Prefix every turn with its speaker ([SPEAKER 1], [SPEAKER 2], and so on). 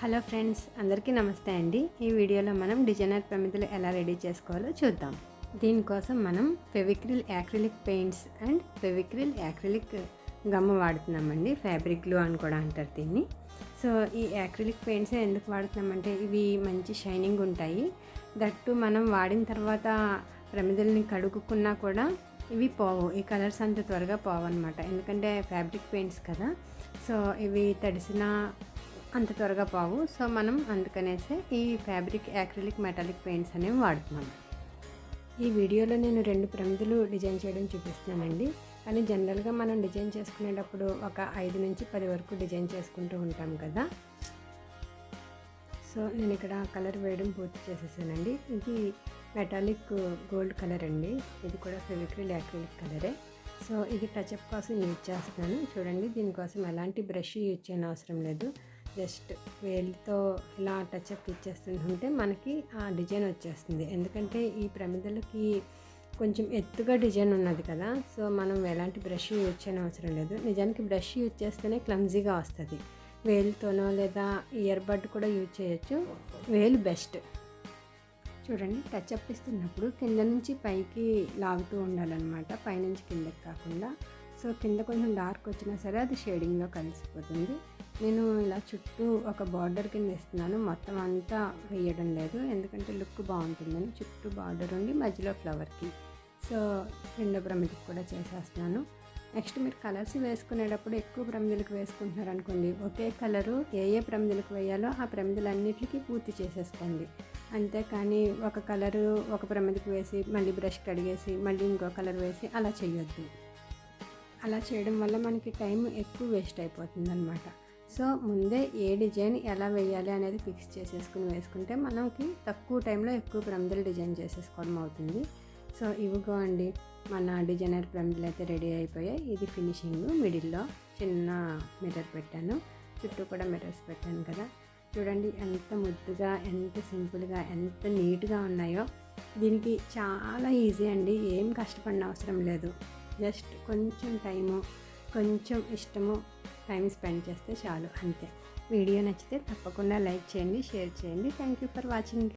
[SPEAKER 1] Hello friends అందరికీ నమస్తే అండి. ఈ వీడియోలో మనం డిజైనర్ ప్రమిదలు ఎలా రెడీ చేసుకోవాలో చూద్దాం. దీనికోసం మనం Fevicryl acrylic paints and Fevicryl acrylic gum వాడుతున్నామండి. Fabric glue అని కూడా అంటారు దీన్ని. సో ఈ యాక్రిలిక్ పెయింట్స్ ఎందుకు వాడుతున్నామంటే ఇవి మంచి షైనింగ్ ఉంటాయి. దట్టు మనం వాడిన తర్వాత ప్రమిదల్ని కడుక్కున్నా కూడా ఇవి పోవు. ఈ కలర్స్ అంత త్వరగా పోవు అనమాట ఎందుకంటే ఫ్యాబ్రిక్ పెయింట్స్ కదా. సో ఇవి తడిసిన అంత త్వరగా పోవు. సో మనం అందుకనేసే ఈ ఫ్యాబ్రిక్ యాక్రిలిక్ మెటాలిక్ పెయింట్స్ అనేవి వాడుతున్నాం. ఈ వీడియోలో నేను రెండు ప్రమిదలు డిజైన్ చేయడం చూపిస్తున్నానండి. కానీ జనరల్గా మనం డిజైన్ చేసుకునేటప్పుడు ఒక ఐదు నుంచి పది వరకు డిజైన్ చేసుకుంటూ ఉంటాం కదా. సో నేను ఇక్కడ కలర్ వేయడం పూర్తి చేసేసానండి. ఇది మెటాలిక్ గోల్డ్ కలర్ అండి. ఇది కూడా ఫెవిక్రిల్ యాక్రిలిక్ కలరే. సో ఇది టచ్అప్ కోసం యూజ్ చేస్తున్నాను. చూడండి దీనికోసం ఎలాంటి బ్రష్ యూజ్ చేయని అవసరం లేదు. జస్ట్ వేలుతో ఇలా టచ్అప్ ఇచ్చేస్తుంటే మనకి ఆ డిజైన్ వచ్చేస్తుంది. ఎందుకంటే ఈ ప్రమిదలకి కొంచెం ఎత్తుగా డిజైన్ ఉన్నది కదా సో మనం ఎలాంటి బ్రష్ యూజ్ చేయని అవసరం లేదు. నిజానికి బ్రష్ యూజ్ చేస్తేనే క్లమ్జీగా వస్తుంది. వేలుతోనో లేదా ఇయర్ బడ్ కూడా యూజ్ చేయొచ్చు. వేలు బెస్ట్ చూడండి టచ్ అప్ ఇస్తున్నప్పుడు కింద నుంచి పైకి లాగుతూ ఉండాలన్నమాట. పైనుంచి కిందకి కాకుండా సో కింద కొంచెం డార్క్ వచ్చినా సరే అది షేడింగ్లో కలిసిపోతుంది. నేను ఇలా చుట్టూ ఒక బార్డర్ కింద ఇస్తున్నాను మొత్తం అంతా వేయడం లేదు. ఎందుకంటే లుక్ బాగుంటుందని చుట్టూ బార్డర్ ఉండి మధ్యలో ఫ్లవర్కి సో రెండో ప్రమిదికి కూడా చేసేస్తున్నాను. నెక్స్ట్ మీరు కలర్స్ వేసుకునేటప్పుడు ఎక్కువ ప్రమిదలకు వేసుకుంటున్నారు అనుకోండి. ఒకే కలరు ఏ ఏ ప్రమిదలకు వేయాలో ఆ ప్రమిదలన్నిటికీ పూర్తి చేసేసుకోండి. అంతేకాని ఒక కలరు ఒక ప్రమిదకు వేసి మళ్ళీ బ్రష్ కడిగేసి మళ్ళీ ఇంకో కలర్ వేసి అలా చేయొద్దు. అలా చేయడం వల్ల మనకి టైం ఎక్కువ వేస్ట్ అయిపోతుంది అనమాట సో ముందే ఏ డిజైన్ ఎలా వేయాలి అనేది ఫిక్స్ చేసేసుకుని వేసుకుంటే మనకి తక్కువ టైంలో ఎక్కువ ప్రమిదలు డిజైన్ చేసేసుకోవడం అవుతుంది. సో ఇవిగో అండి మన డిజైనర్ ప్రమిదలు అయితే రెడీ అయిపోయాయి. ఇది ఫినిషింగ్ మిడిల్లో చిన్న మిర్రర్ పెట్టాను. చుట్టూ కూడా మిర్రర్స్ పెట్టాను కదా. చూడండి ఎంత ముద్దుగా ఎంత సింపుల్గా ఎంత నీట్గా ఉన్నాయో. దీనికి చాలా ఈజీ అండి. ఏం కష్టపడిన అవసరం లేదు. జస్ట్ కొంచెం టైము కొంచెం ఇష్టము టైం స్పెండ్ చేస్తే చాలు అంతే. వీడియో నచ్చితే తప్పకుండా లైక్ చేయండి షేర్ చేయండి. Thank you for watching.